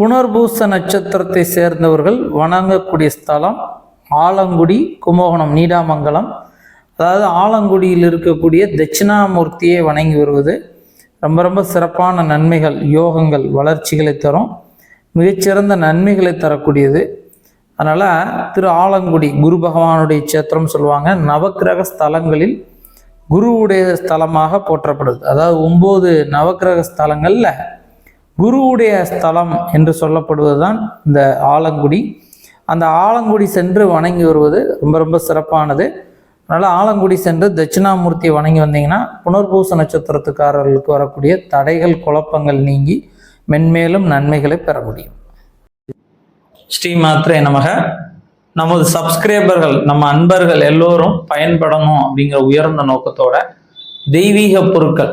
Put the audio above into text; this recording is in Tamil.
புனர்பூச நட்சத்திரத்தை சேர்ந்தவர்கள் வணங்கக்கூடிய ஸ்தலம் ஆலங்குடி கும்பகோணம் நீடாமங்கலம். அதாவது ஆலங்குடியில் இருக்கக்கூடிய தட்சிணாமூர்த்தியை வணங்கி வருவது ரொம்ப ரொம்ப சிறப்பான நன்மைகள் யோகங்கள் வளர்ச்சிகளை தரும். மிகச்சிறந்த நன்மைகளை தரக்கூடியது. அதனால் திரு ஆலங்குடி குரு பகவானுடைய சேத்திரம் சொல்லுவாங்க. நவக்கிரக ஸ்தலங்களில் குருவுடைய ஸ்தலமாக போற்றப்படுது. அதாவது ஒம்பது நவக்கிரக ஸ்தலங்களில் குருவுடைய ஸ்தலம் என்று சொல்லப்படுவது தான் இந்த ஆலங்குடி. அந்த ஆலங்குடி சென்று வணங்கி வருவது ரொம்ப ரொம்ப சிறப்பானது. அதனால் ஆலங்குடி சென்று தட்சிணாமூர்த்தி வணங்கி வந்தீங்கன்னா புனர்பூச நட்சத்திரத்துக்காரர்களுக்கு வரக்கூடிய தடைகள் குழப்பங்கள் நீங்கி மென்மேலும் நன்மைகளை பெற முடியும். ஸ்ரீ மாத்திரை நமக. நமது சப்ஸ்கிரைபர்கள் நம்ம அன்பர்கள் எல்லோரும் பயன்படணும் அப்படிங்கிற உயர்ந்த நோக்கத்தோட தெய்வீக பொருட்கள்